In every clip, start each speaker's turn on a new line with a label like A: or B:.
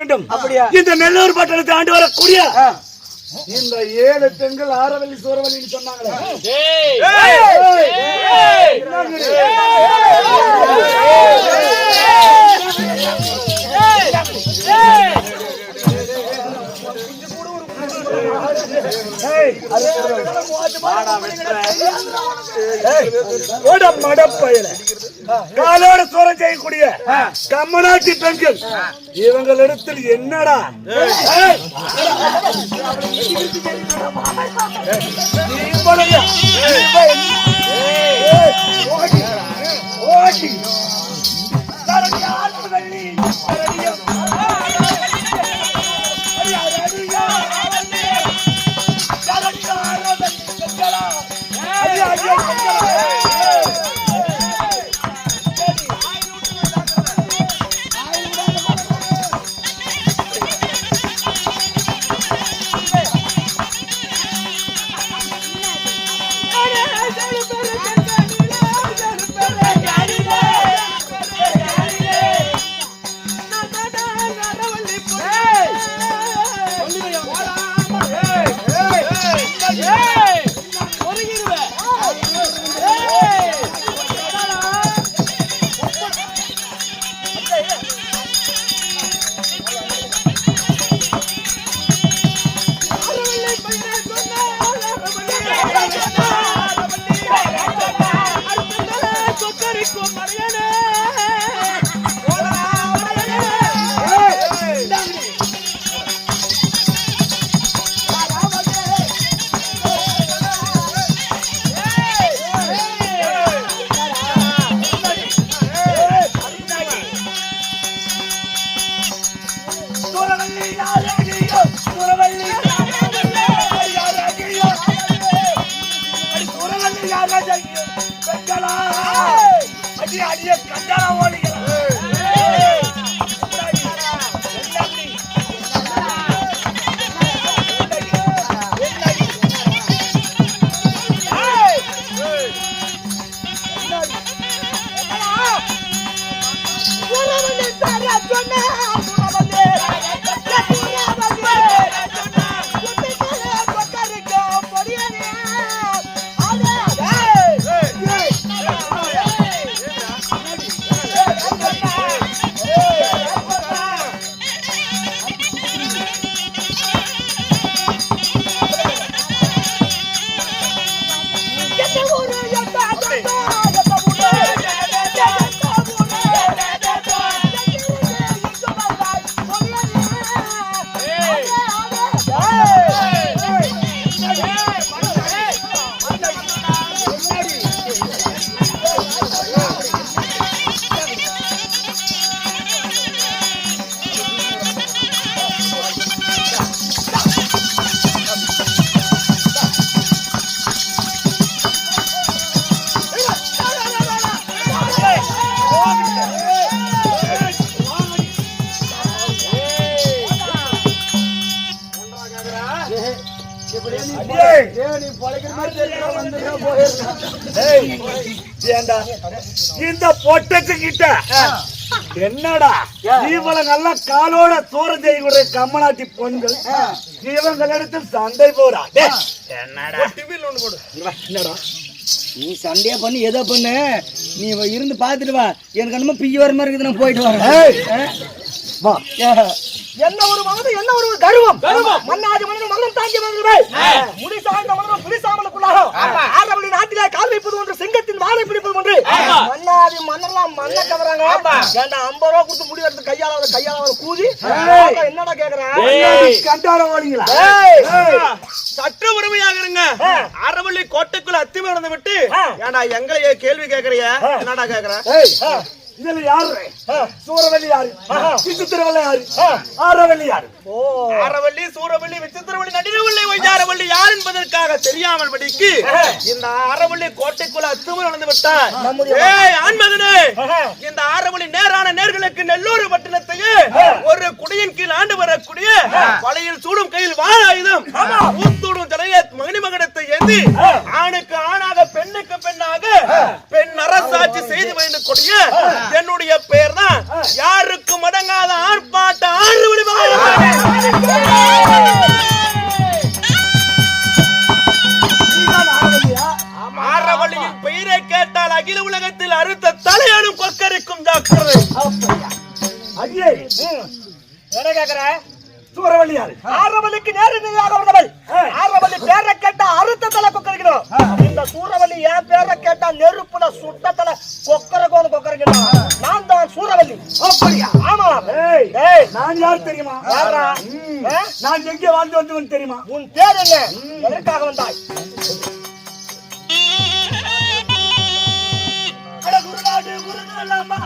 A: வேண்டும்.
B: அப்படியா?
A: இந்த நெல்லூர் பட்டணத்தை ஆண்டு வரக்கூடிய. இந்த ஏழு பெண்கள் ஆரவல்லி சொன்னாங்களே. ஓட மடப்பயல காலோட சோரம் செய்யக்கூடிய கம்மநாட்டி பெண்கள் இவங்களிடத்தில் என்னடா ஓடி. ஓடி. சரடி ஆட்டுவள்ளி. சரடியா. ஏண்டா, இந்த பொட்டச்சுக்கிட்ட என்னடா? இவள நல்லா காலோட சோறு செய்யக்கூடிய கம்மநாட்டி பொண்கள். இவங்களிடத்தில் சண்டை போறா என்னடா?
B: நீ சண்டையா பண்ணி எதோ பண்ணு. நீ இருந்து பாத்துட்டு வா. எனக்கு என்னமோ பிய்ய வர மாதிரி இருக்குது நான் போயிட்டு வரேன். என்ன ஒரு மகது என்ன ஒரு கர்வம்? மன்னாதி மனிதன் மகன் தாங்கி மனிதர்கள் முடி சாய்ந்த மனிதன் புலி சாமலுக்குள்ளாக நாட்டிலே கால் மன்னாதி மன்னர்லாம் மண்ண கவறாங்க ஏண்டா ஐம்பது ரூபா கொடுத்து முடி எடுத்து கையாளாத கையாளாத கூதி அப்ப என்னடா கேக்குறேன்
A: கண்டார ஓடிங்களா?
C: சற்று உரிமையாக இருங்க. அரவள்ளி கோட்டைக்குள்ள அத்துமி நடந்து விட்டு ஏன்டா எங்களையே கேள்வி கேக்குறிய? என்னடா கேக்குற?
A: ஏய், இதுல யாரு? சூரவல்லி யாரு? சித்திரவல்லி யாரு? ஆரவல்லி யாரு?
C: அரவள்ளி சூரவள்ளி விசித்திரவள்ளி நடினவள்ளி வைஜாரவள்ளி யார் என்பதற்காக தெரியாமல் படிக்கு. இந்த ஆரவள்ளி கோட்டைக்குள்ள அத்துமி நடந்து விட்டார். ஏய் ஆண்மகனே இந்த ஆரவள்ளி நேரான நேர்களுக்கு நெல்லூர் பட்டணத்தையே ஒரு குடியின் கீழ் ஆண்டு வரக்கூடிய வலையில் சூடும் கையில் வாழ ஆயுதம் ஊத்தூடும் தலைய மணிமகனத்தை ஏந்தி ஆணுக்கு ஆணாக பெண்ணுக்கு பெண்ணாக பெண் அரசாட்சி செய்து வைத்து கொடிய என்னுடைய பெயர் தான் யாருக்கு மடங்காத ஆர்ப்பாட்ட ஆறுபடி ஆரவழியின் பெயரை கேட்டால் அகில உலகத்தில் அறுத்த தலையானும் கொக்கரிக்கும் டாக்டர்.
B: அஜய் என்ன கேக்குற?
A: சூரவள்ளி யாரு
B: ஆரவல்லிக்கு நேரடியாக வந்தவள். ஆரவல்லி பேரை கேட்டா அறுத்த தலை கொக்கரிக்கணும் இந்த சூரவல்லி என் பேரை கேட்டா நெருப்புல சுட்ட தலை கொக்கரகோன்னு கொக்கரிக்கணும் நான் தான் சூரவல்லி
A: அப்படியா?
B: ஆமா.
A: நான் யார் தெரியுமா?
B: யாரா?
A: நான் எங்கே வாழ்ந்து வந்தவன் தெரியுமா?
B: உன் பேர் என்ன? எதற்காக வந்தாய்?
A: அட குருநாடு குருநாளம்மா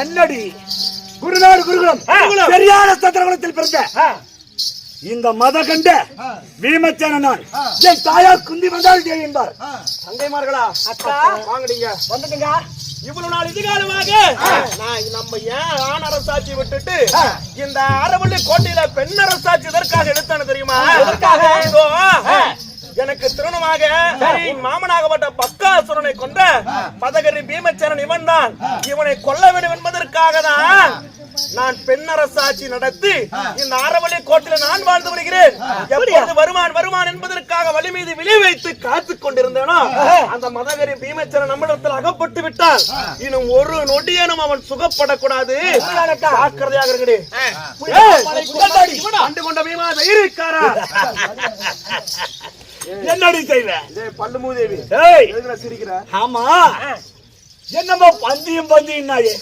A: என்னடி? குருநாடு குருகுலம். சரியான சத்திரகுலத்தில் பிறந்த. இந்த மத கண்ட வீமச்சேன நான் என் தாயார் குந்தி வந்தால் ஜெய் என்பார்
C: தங்கைமார்களா
B: அக்கா.
C: வாங்கடிங்க.
B: வந்துட்டுங்க.
C: இவ்வளவு நாள் இதுகாலமாக நான் நம்ம ஏன் ஆண் அரசாட்சி விட்டுட்டு இந்த அரவள்ளி கோட்டையில பெண் அரசாட்சி எதற்காக எடுத்தானு தெரியுமா?
B: எதற்காக?
C: எனக்கு திருமணமாக. உன் மாமனாகப்பட்ட பக்காசுரனை கொன்ற மதகரி பீமச்சரன் இவன் தான் இவனை கொல்ல வேண்டும் என்பதற்காக தான் நான் பெண் அரசாட்சி நடத்தி இந்த அரவள்ளி கோட்டையில நான் வாழ்ந்து வருகிறேன். எப்பொழுது வருவான் வருவான் என்பதற்காக வழி மீது விழி வைத்து காத்துக் கொண்டிருந்தேனோ அந்த மதகரி பீமச்சரன் நம்மிடத்தில் அகப்பட்டு விட்டால் இன்னும் ஒரு நொடியனும் அவன் சுகப்படக்கூடாது. ஜாக்கிரதையாக இருக்கடி கண்டு கொண்ட பீமா தைரியக்காரா.
A: என்னடி
C: டேய், பல்லு மூதேவி சிரிக்கிற?
A: ஆமா. என்னமோ பந்தியும் பந்தியும் நாயே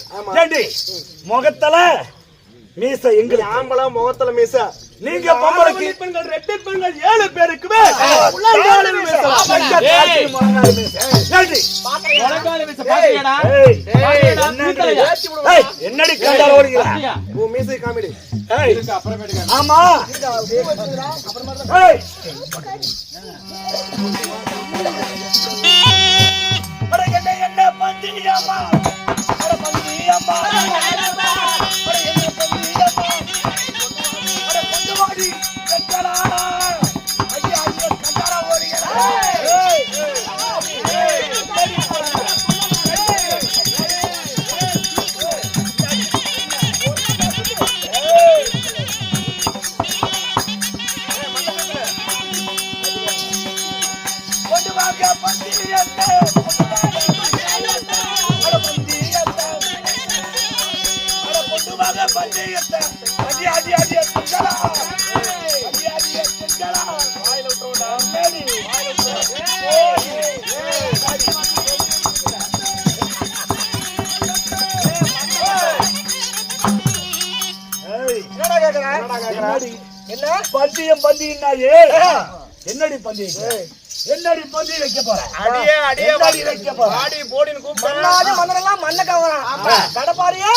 A: முகத்துல மீச எங்களுக்கு.
C: ஆம்பளை முகத்துல மீச.
A: நீங்க பொம்பளைக்கு
C: பெண்கள் ரெண்டு பெண்கள் ஏழு பேருக்குமே
A: என்னடி? கண்டால ஓடுகிறா?
C: உன் மீசை காமிடி
A: ஆமா என்ன பந்தியம்மா பந்தியம்மா கொண்டு பந்தியினாயே என்னடி பந்தியம் என்னடி பந்தி வைக்க போற?
C: அடியே அடியே
A: என்னடி வைக்க போற?
C: போடின்னு
B: மண்ண கடப்பாரியே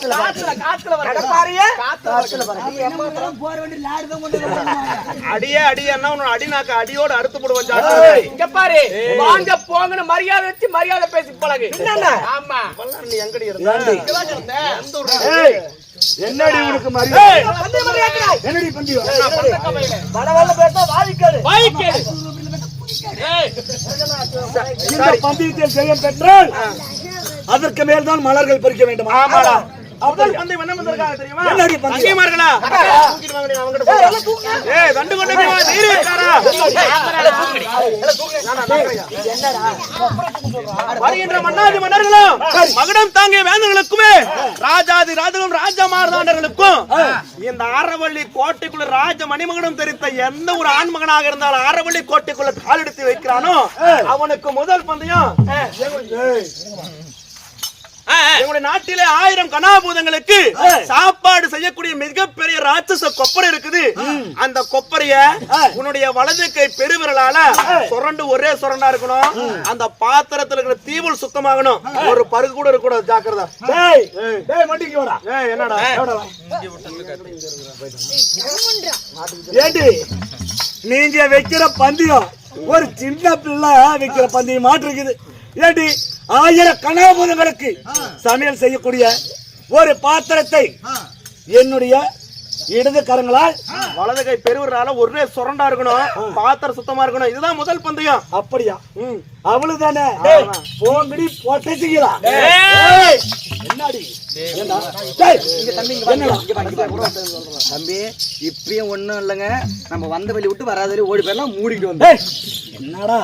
B: காத்துல காத்துல
C: அடியே அடிநாக்க அடியோட அறுத்து போடுவேன். ஜாக்கிரதை.
D: இங்க பாரு. வாங்க போங்கன்னு மரியாதை வச்சு மரியாதை பேசி பழகு.
B: என்னண்ணா?
D: ஆமா.
C: நீ எங்கடி இருந்த. எந்த?
A: என்னடி உனக்கு மரியாதை? என்னடி பந்தியம்?
B: பேசா
D: வாய்க்கேடு ஏய்!
A: இந்த பந்தயத்தில் ஜெயம் பெற்றால் அதற்கு மேல் தான் மலர்கள் பறிக்க வேண்டும்?
C: ஆமாடா. முதல் பந்தயம் என்ன வந்திருக்காங்க தெரியுமா? போடா. ஏய் தண்டு கொண்டு போய் வா, தைரியக்காரா. வருகின்ற மன்னாதி மன்னர்களும் மகுடம் தாங்கிய வேந்தர்களுக்குமே ராஜாதி ராஜர்களும் ராஜ மார்தாண்டர்களுக்கும் இந்த ஆரவள்ளி கோட்டைக்குள்ள ராஜ மணிமகுடம் தெரித்த எந்த ஒரு ஆண்மகனாக இருந்தாலும் ஆரவள்ளி கோட்டைக்குள்ள காலெடுத்து வைக்கிறானோ அவனுக்கு முதல் பந்தயம். எங்களுடைய நாட்டிலே ஆயிரம் கனாபூதங்களுக்கு சாப்பாடு செய்யக்கூடிய மிகப்பெரிய ராட்சச கொப்பரை இருக்குது. அந்த கொப்பரைய உன்னுடைய வலது கை பெருவிரலால சுரண்டு ஒரே சுரண்டா இருக்கணும். அந்த பாத்திரத்துல இருக்கிற தீவுள் சுத்தமாகணும். ஒரு பருகு கூட இருக்க கூடாது ஜாக்கிரதா
A: டேய் டேய் மண்டிக்கு வாடா.
C: ஏய், என்னடா?
A: ஏண்டி? நீங்க வைக்கிற பந்தயம் ஒரு சின்ன பிள்ளை வைக்கிற பந்தயம் மாட்டு இருக்குது ஏண்டி? ஆயிரம் கனாபூதங்களுக்கு சமையல் செய்யக்கூடிய ஒரு பாத்திரத்தை என்னுடைய இடது கரங்களால்
C: வலது கை பெருவிரலால ஒரே சுரண்டா இருக்கணும். பாத்திரம் சுத்தமா இருக்கணும். இதுதான் முதல் பந்தயம்.
A: அப்படியா? அவ்வளவுதானே? போங்கடி பொட்டச்சிங்களா என்னடி? ஏண்டா? டேய், என்னடா?
B: தம்பி இப்பயும் ஒண்ணும் இல்லைங்க. நம்ம வந்த வழி விட்டு வராத ஓடி போயிடலாம் மூடிட்டு வந்தோம்
A: டேய், என்னடா?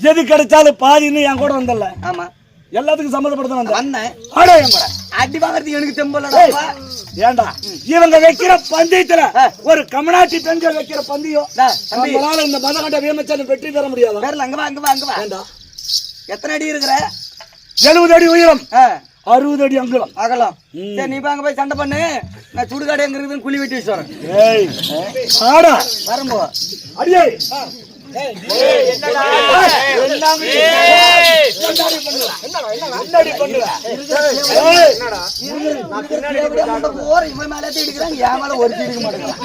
A: எது கிடைச்சாலும் பாதின்னு என் கூட வந்தல
B: ஆமா.
A: எல்லாத்துக்கும் சம்மந்தப்படுத்த வந்த
B: வந்தேன்.
A: ஆடா என் கூட.
B: அடி வாங்குறதுக்கு எனக்கு தெம்பலடா
A: ஏண்டா? இவங்க வைக்கிற பந்தயத்துல ஒரு கமனாட்சி பெண்கள் வைக்கிற பந்தயம். நம்மளால இந்த மதகண்ட வீமச்சான் வெற்றி பெற முடியாதா?
B: பேர்ல அங்க வா அங்க வா அங்க வா.
A: ஏண்டா?
B: எத்தனை அடி இருக்கிற?
A: எழுபது அடி உயரம். அறுபது அடி அங்குலம்.
B: அகலம். சரி நீ போய் அங்க போய் சண்டை பண்ணு. நான் சுடுகாடு எங்க இருக்குதுன்னு குழி வெட்டி வச்சு வரேன்.
A: ஆடா.
B: வரும்போ
A: அடியே. பண்ணுவ ஏய்,
B: போற இவன் மேலே இடிக்கிறான் என் மேல ஒரு இடிக்க மாட்டேங்கிறான்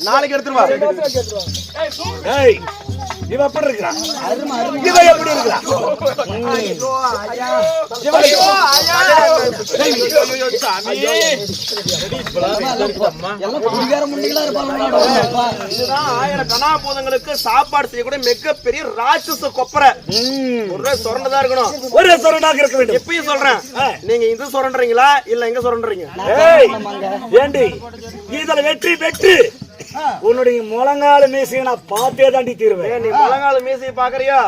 C: நாளைக்கு எடுத்துருவா
A: ஏய், இவ எப்படி இருக்கிறா இவ எப்படி இருக்கிறா
B: எல்லாம் குடிகார முண்டிகளா இருப்பாங்க
C: இதுதான் ஆயிரம் கனாபூதங்களுக்கு சாப்பாடு செய்யக்கூடிய மிகப்பெரிய ராட்சச கொப்பரை. ஒரே சுரண்டதா இருக்கணும்.
A: ஒரு சொரண்டாக இருக்க வேண்டும்.
C: எப்பயும் சொல்றேன். நீங்க இந்த சுரண்டுறீங்களா? இல்ல எங்க சுரண்டுறீங்க?
A: ஏய், ஏண்டி? இதுல வெற்றி வெற்றி. உன்னுடைய முழங்கால மீசையை நான் பார்த்தே தாண்டி தீருவேன்.
C: நீ முழங்கால மீசையை பாக்குறியா?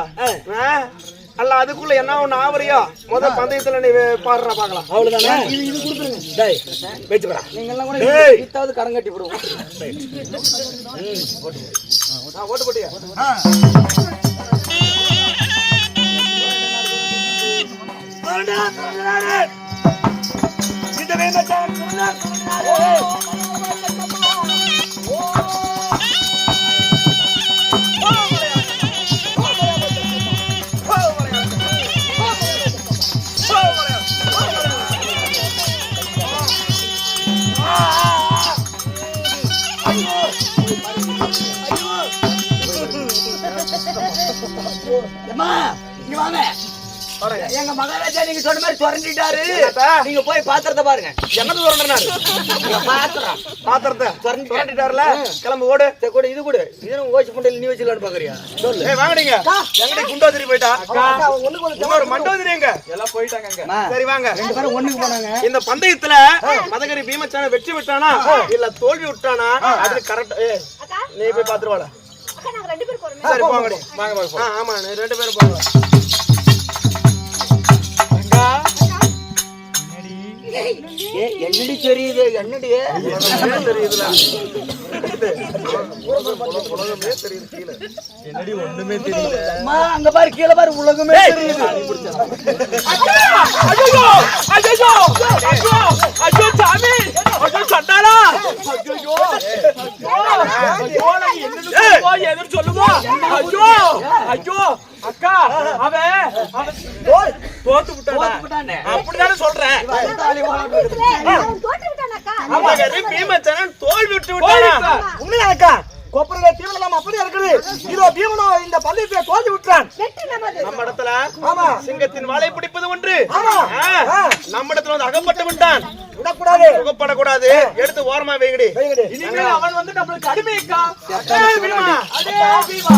C: அல்ல அதுக்குள்ள என்ன ஒண்ணு ஆவறியா? முத பந்தயத்துல நீ பாடுற பாக்கலாம்
A: அவ்வளவுதானே? டேய் வச்சுக்கடா
B: நீங்க எல்லாம் கூட
A: ஏய்.
B: வித்தாவது கரம் கட்டி விடுவோம்
C: ஓட்டு போட்டியா?
A: இந்த வேமச்சான்
B: அம்மா இங்க வாங்க எங்க மகாராஜா நீங்க சொன்ன மாதிரி சுரண்டிட்டாரு? நீங்க போய் பாத்திரத்தை பாருங்க.
C: என்னது சுரண்டுனாரு
B: இங்க பாத்திரம்.
C: பாத்திரத்தை? சுரண்டிட்டாருல? கிளம்பு ஓடு.
B: கூட இது கூட. இது ஓசி புண்டையில் நீ வச்சுக்கலான்னு பாக்குறியா? சொல்லு.
C: ஏய் வாங்கடிங்க. எங்கடி குண்டோதிரி போயிட்டா? இன்னொரு மண்டோதிரி எங்க? எல்லாம் போயிட்டாங்க சரி வாங்க.
B: ரெண்டு பேரும் ஒண்ணுக்கு போனாங்க.
C: இந்த பந்தயத்துல மதகரி பீமச்சான வெற்றி விட்டானா இல்ல தோல்வி விட்டானா? அது கரெக்ட் நீ போய் பாத்துருவாள
E: அக்கா நாங்க ரெண்டு பேரும் போறோமே.
C: சரி போங்கடி. ஆ, ஆமா நீ ரெண்டு பேரும் போங்க.
B: என்னடி? தெரியுது? என்னடி?
C: தெரியுது கீழே
B: அம்மா, அங்க பாரு கீழே பாரு உலகமே தெரியுது
D: ஐயோ ஐயோ ஐயோ ஐயோ சாமி ஐயோ சண்டாளா ஐயோ ஐயோ நான் என்னன்னு சொல்லுவா எதுன்னு சொல்லுவா ஐயோ ஐயோ அக்கா அவன் அவன் தோத்து விட்டானா
B: விட்டானே.
D: அப்படிதானே சொல்றேன்
E: அவன் தோற்று விட்டானாக்கா
C: மதகரி பீமச்சானன் தோல்வி விட்டு விட்டானா
B: உண்மையாக்கா கொப்பரையில தீவிரம் இல்லாம அப்படியே இருக்குது இதோ பீமனோ இந்த பந்தயத்தை தோல்வி விட்டுறான்
E: வெற்றி நமது
C: நம்ம இடத்துல
B: ஆமா
C: சிங்கத்தின் வாளை பிடிப்பது ஒன்று
B: ஆமா.
C: ஆ, நம்ம இடத்துல வந்து அகப்பட்டு விட்டான்
B: விடக்கூடாது
C: புகப்படக்கூடாது எடுத்து ஓரமா வைங்கடி.
B: வைங்கடி.
D: இனிமே அவன் வந்து நம்மளுக்கு அடிமைக்கா. அதே பீமா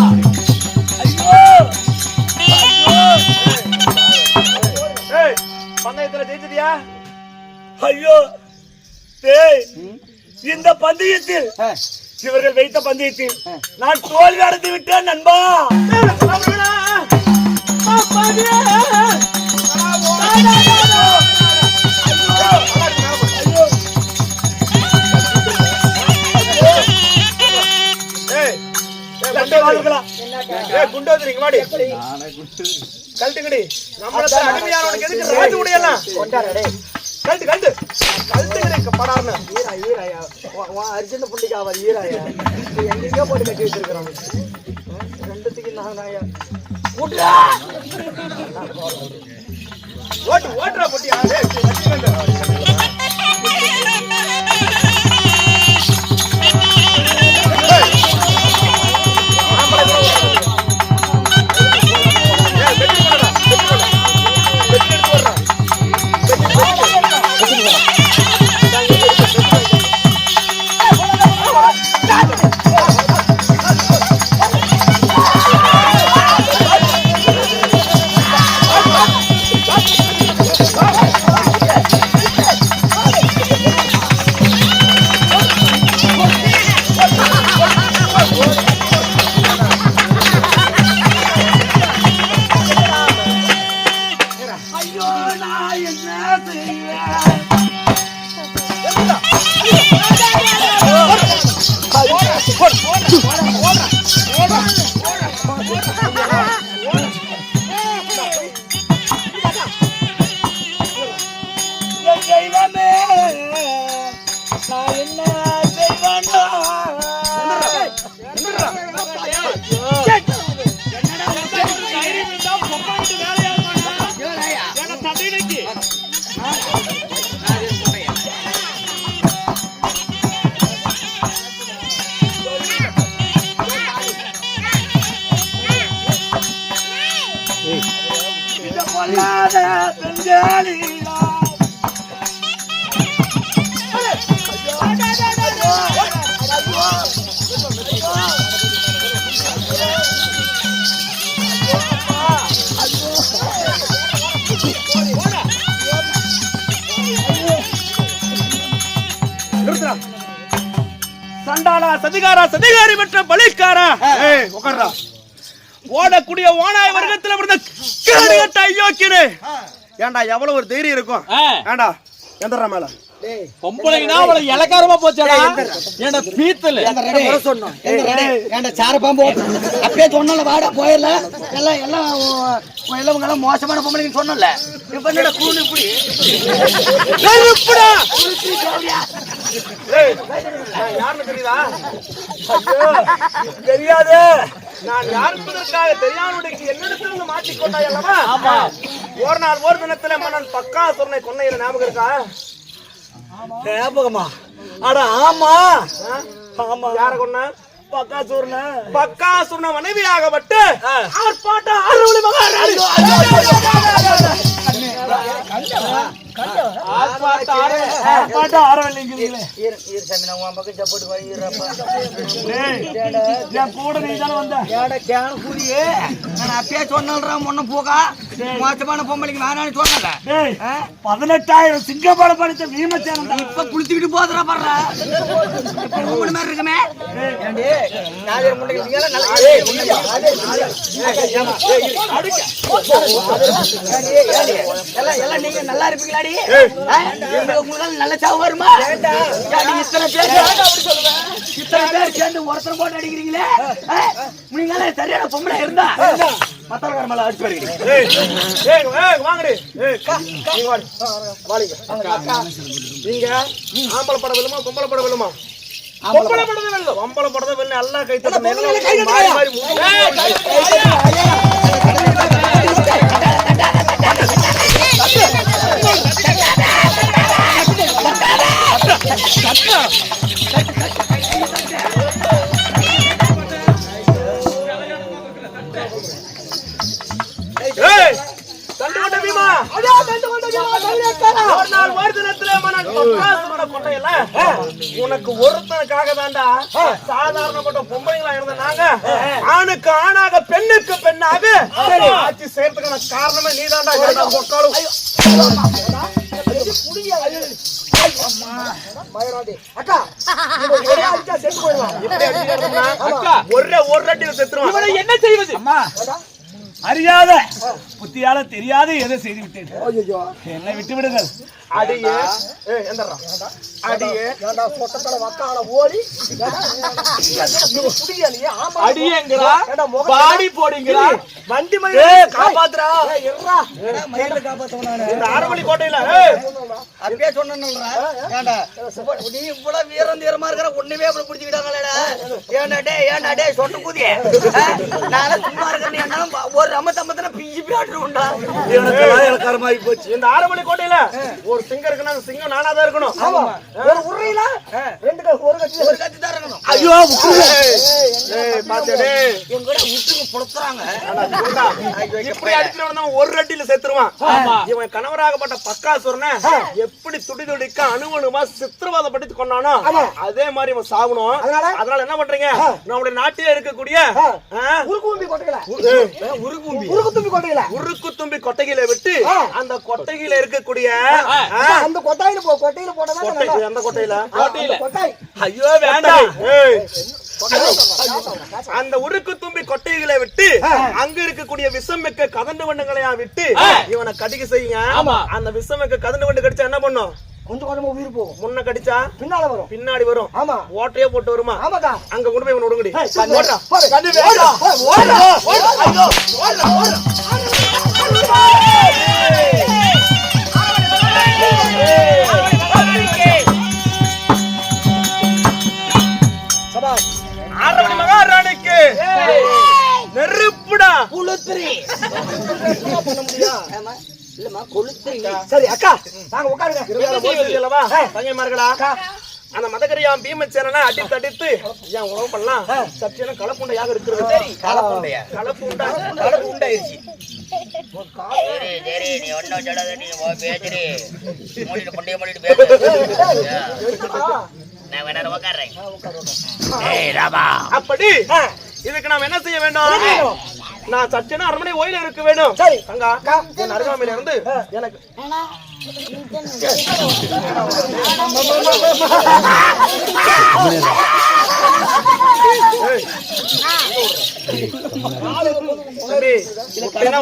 C: ஏய், பந்தயத்துல ஜெயிச்சிட்டியா?
A: ஐயோ. டேய் இந்த பந்தயத்தில் இவர்கள் வைத்த பந்தயத்தில் நான் தோல்வி அடைந்து விட்டேன் நண்பா.
C: ஏய், ஏய்,
A: சண்டை வாழ்க்கை
C: குண்டு வந்துருங்க வாடி. கழட்டுங்கடி. நம்மள அடிமையானவனுக்கு எதுக்கு ராஜு உடையலாம்
F: கொண்டாரு டேய்.
C: கழட்டு கழட்டு. கழட்டுங்கடி படாருன்னு
F: ஈரா ஈராயா அர்ஜென்ட் புள்ளிக்கு அவர் ஈராயா நீ எங்கெங்கயோ போட்டு கட்டி வச்சிருக்கிறான் ரெண்டுத்துக்கு நான் நாயா
C: ஓட்டு ஓட்டுறா பொட்டியா சண்டாளா சதிகாரா சதிகாரி பெற்ற பலிக்காரா ஏய் உட்கார்றா ஓடக்கூடிய ஓனாய் வர்க்கத்துல பிறந்த கேடுகட்ட ஐயோக்கியனு ஏன்டா எவ்வளவு ஒரு தைரியம் இருக்கும்? ஏன்டா எந்தரா மேல.
D: பொம்பளைங்கன்னா அவளுக்கு இலக்காரமா போச்சாடா? ஏன்டா பீத்தல்?
F: ஏன்டா சார பாம்பு அப்பயே சொன்னல வாடா போயிடல எல்லாம் எல்லாம் மோசமான பொம்பளைங்க சொன்னல இப்ப என்னடா கூணு இப்படி?
C: தெரியுதா? ஐயோ தெரியாது. நான் யார் என்பதற்காக தெரியாதவனுக்கு என்னிடத்தில் வந்து மாட்டிக்கொண்டாய் அல்லவா? ஆமா. ஒரு நாள் ஒரு தினத்துல மன்னன் பக்கா சொன்ன கொன்னையில ஞாபகம் இருக்கா?
A: ஞாபகமா? அட ஆமா.
C: ஆமா. யார கொன்னா?
A: பக்கா சூர்ண.
C: பக்கா சொன்ன மனைவியாகப்பட்டு ஆர்ப்பாட்ட ஆறுவழி மகாராணி
A: பதினெட்டாயிரம் சிங்கப்பட படிச்ச பீமசேனன்
F: இப்ப குளிச்சுக்கிட்டு போதுறா படுறா மாதிரி இருக்குமே நல்லா ஏய், ஆ? உங்களுக்கு நல்ல சாவு வருமா? இத்தனை பேர் இத்தனை பேர் சேர்ந்து ஒருத்தர் போட்டு அடிக்கிறீங்களே? ஆ? நீங்க எல்லாம் சரியான பொம்பளை இருந்தா? மத்தவங்க மேல அடிச்சு வருகிறீங்க
C: வாங்கடி. நீங்க ஆம்பளை படம் வெல்லுமா பொம்பளை படம் வெல்லுமா? பொம்பளை படம். வெல்லும் பொம்பளை படம் வெல்லும் எல்லாம் கை தட்ட உனக்கு ஒருத்தனுக்காக தாண்டா சாதாரணப்பட்ட பொம்பளைங்களா இருந்த நாங்க ஆணுக்கு ஆணாக பெண்ணுக்கு பெண்ணாக ஆட்சி செய்யறதுக்கான காரணமே நீ தாண்டா
D: என்ன செய்வது?
A: அம்மா. அறியாத புத்தியால தெரியாத எதை செய்து விட்டேன் என்னை விட்டு விடுங்கள்
C: அடியே
D: பாடி போடுங்கிறா
B: வண்டி
A: ஏய், காப்பாத்துறா.
C: இந்த அரவழி கோட்டையில.
F: ஏன்டா, இப்ப நீ இவ்வளவு வீரம் தீரமா இருக்கிற ஒண்ணுமே இப்படி பிடிச்சுக்கிட்டாங்களேடா. ஏன்டா டேய், ஏன்டா டேய், சொட்ட குதியே. நான்லாம் சும்மா ப- ஒரு ரம்ம தம்மத்துல பிஞ்சு
A: போச்சு.
C: இந்த அரவழி கோட்டையில ஒரு சிங்கம் இருக்குன்னா அந்த சிங்கம் நானா தான் இருக்கணும்.
B: ஆமா. ஒரு உருளையில ரெண்டு கை ஒரு கட்சி
F: ஒரு கத்தி தான் இருக்கணும்.
A: ஐயோ
C: டேய்
F: எங்க கூட விட்டுங்க புலத்துறாங்க.
C: இப்படி தான் ஒரு அடியில செத்துருவான். இவன் கணவராகப்பட்ட பக்காசுரனை எப்படி துடி துடிக்க அணுவணுமா சித்திரவாதப்படுத்தி கொண்டானோ அதே மாதிரி இவன் சாகணும்.
B: அதனால?
C: அதனால என்ன பண்றீங்க? நம்முடைய நாட்டிலே இருக்கக்கூடிய
B: உருக்கும்பி கொட்டையில
C: ஏய்,
B: உருக்கு தும்பி கொட்டையில
C: உருக்கு தும்பி கொட்டைகளை விட்டு அந்த கொட்டையில இருக்கக்கூடிய
B: அந்த கொட்டாயில போ கொட்டையில போட்டா
C: கொட்டை எந்த கொட்டையில?
B: கோட்டையில. கொட்டாய்
C: ஐயோ வேண்டாம். அந்த உருக்கு தும்பி கொட்டைகளை விட்டு அங்க இருக்கக்கூடிய விஷம் மிக்க கதண்டு வண்டுகளையா விட்டு இவனை கடிக்க செய்யுங்க. அந்த விஷம் மிக்க கதண்டு வண்டு கடிச்சா என்ன பண்ணும்?
B: கொஞ்சம் கொஞ்சமா உயிர் போகும்.
C: முன்ன கடிச்சா
B: பின்னால வரும்.
C: பின்னாடி வரும்.
B: ஆமா.
C: ஓட்டையே போட்டு வருமா?
B: ஆமாக்கா.
C: அங்க கொண்டு போய்
B: ஓடுறா. கண்டு சரி அக்கா நாங்க உட்காருங்க.
C: தங்கைமார்களா? அந்த மதகரியாம் பீமச்சேரனை அடித்து அடித்து ஏன் உணவு பண்ணலாம். சற்றியான கலப்புண்டையாக இருக்கிறது.
F: கலப்புண்டையா?
C: கலப்புண்டா
F: கலப்பு உண்டாயிருச்சு.
G: சரி சரி நீ ஒன்னும் சொல்லாத நீ உன் பேசுடி மூடிட்டு பொண்டைய மூடிட்டு பேசு. நான் வேணா உட்காடுறேன் ஏய் ராமா
C: அப்படி இதுக்கு நாம் என்ன செய்ய வேண்டும்? நான் சச்சினா அரண்மனை ஓயில இருக்க வேண்டும்.
B: சரி.
C: அங்கா என் அருகாமையில இருந்து எனக்கு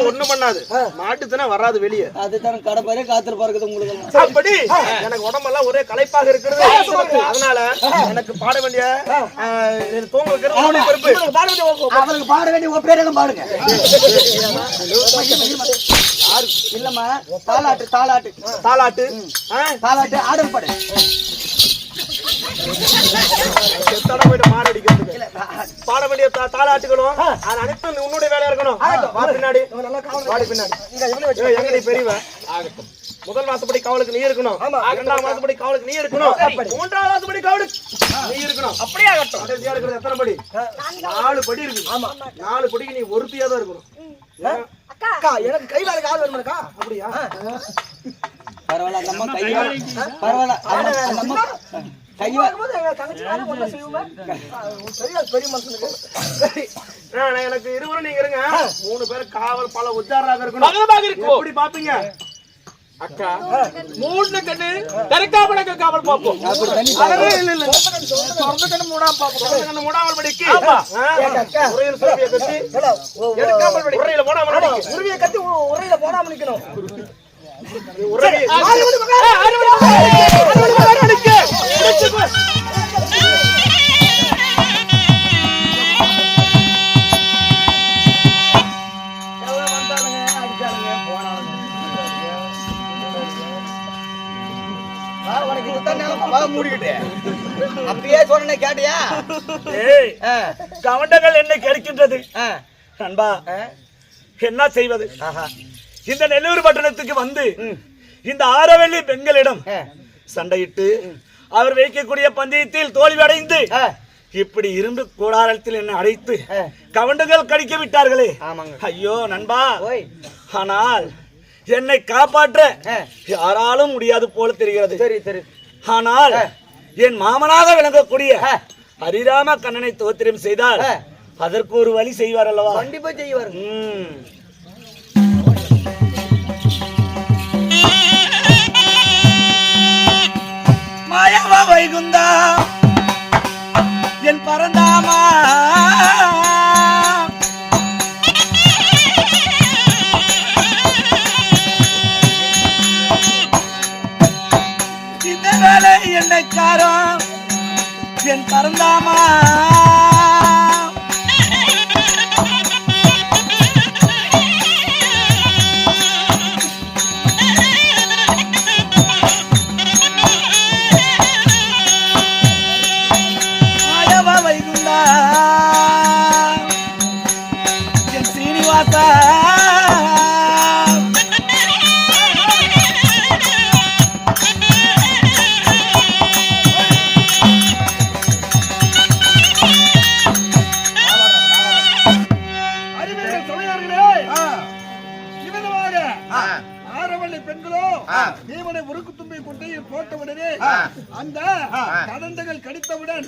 C: ஒண்ணும் பண்ணாது. மாட்டுச்சுன்னா வராது வெளியே.
F: அதுதான் கடப்பாரே காத்திருப்பா இருக்குது உங்களுக்கு.
C: அப்படி. எனக்கு உடம்பெல்லாம் ஒரே களைப்பாக இருக்கிறது. அதனால எனக்கு பாட வேண்டிய தூங்க வைக்கிறது உன்னுடைய பொறுப்பு.
F: அவருக்கு பாட வேண்டிய உன் பேரெல்லாம் பாடுங்க. இல்லம்மா தாலாட்டு தாலாட்டு.
C: தாலாட்டு. ஆ,
F: தாலாட்டு ஆடல் பாடு.
C: செத்தாட போயிட்டு மாடு அடிக்கிறதுக்கு. பாட வேண்டிய தா- தாலாட்டுகளும் அது அனைத்தும் உன்னுடைய வேலையா இருக்கணும். வா பின்னாடி. பின்னாடி. எங்க நீ பெரியவ? முதல் மாசப்படி காவலுக்கு நீ இருக்கணும். இரண்டாம் மாசப்படி காவலுக்கு நீ இருக்கணும். மூன்றாம் மாசப்படி காவலுக்கு நீ இருக்கணும். அப்படியே ஆகட்டும். கடைசியா இருக்கிறது எத்தனை படி? நாலு படி இருக்கு. நாலு படிக்கு நீ ஒருத்தியா தான் இருக்கணும்.
B: அக்கா. எனக்கு கை வேலைக்கு ஆள் வேணுமாக்கா
C: அப்படியா?
F: பரவாயில்ல அந்த அம்மா கையா பரவாயில்ல
C: எனக்கு இருவரும் நீங்க இருங்க. மூணு பேர் காவல் பல உச்சாராக இருக்கணும்.
D: இருக்கும்.
C: எப்படி பாப்பீங்க?
D: அக்கா மூணு கண்ணு காவல் பார்ப்போம்.
C: அதே இல்ல இல்ல திறந்த கண்ணு மூடாம பாப்போம் திறந்த கண்ணு மூடாமல் படிக்கு. உரையில் சொல்லிய கட்டி
B: ஏடா, ஒ- ஒ-
C: எடுக்காமல் படி உரையில போடாமல்
B: ஆமா,
C: படிக்கு.
B: உருவியை கட்டி உ- உரையில போடாம நிக்கணும்.
C: உரையை
F: உனக்கு இதுதான் நிலைமை. வா, அப்பயே சொன்னே கேட்டியா
A: கவண்டங்கள் என்ன கிடைக்கின்றது நண்பா. என்ன செய்வது. இந்த நெல்லூர் பட்டணத்துக்கு வந்து இந்த ஆரவெள்ளி பெண்களிடம் சண்டையிட்டு அவர் வைக்கக்கூடிய பந்தயத்தில் தோல்வி அடைந்து இப்படி இரும்பு கூடாரத்தில் என்ன அடைத்து
F: ஆ.
A: கவண்டங்கள் கடிக்க விட்டார்களே. ஐயோ நண்பா ஆனால் என்னை காப்பாற்ற. யாராலும் முடியாது போல தெரிகிறது
F: சரி சரி
A: ஆனால் என் மாமனாக விளங்கக்கூடிய. ஹரிராம கண்ணனை தோத்திரம் செய்தால். அதற்கு ஒரு வழி செய்வார் அல்லவா
F: கண்டிப்பா செய்வாரு.
A: மாயாவா வைகுந்தா? என் பரந்தாமா. இந்த வேலை என் என் பரந்தாமா.
B: தீவனை உருக்கு தும்பி கொட்டையில் போட்டவுடனே அந்த கதந்தகள் கடித்தவுடன்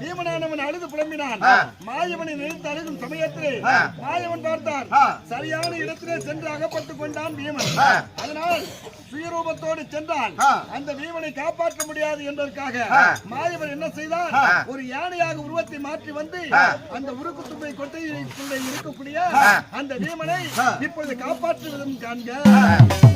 B: பீமனானவன் அழுது புலம்பினான். மாயவனை நினைத்து அழுகும் சமயத்திலே மாயவன் பார்த்தான் சரியான இடத்திலே சென்று அகப்பட்டுக் கொண்டான் பீமன் அதனால் சுயரூபத்தோடு சென்றான் அந்த பீமனை காப்பாற்ற முடியாது என்பதற்காக மாயவன் என்ன செய்தான் ஒரு யானையாக உருவத்தை மாற்றி வந்து அந்த உருக்கு தும்பை கொட்டையிலுள்ளே இருக்கக்கூடிய அந்த பீமனை இப்பொழுது காப்பாற்றுவதும் காண்க.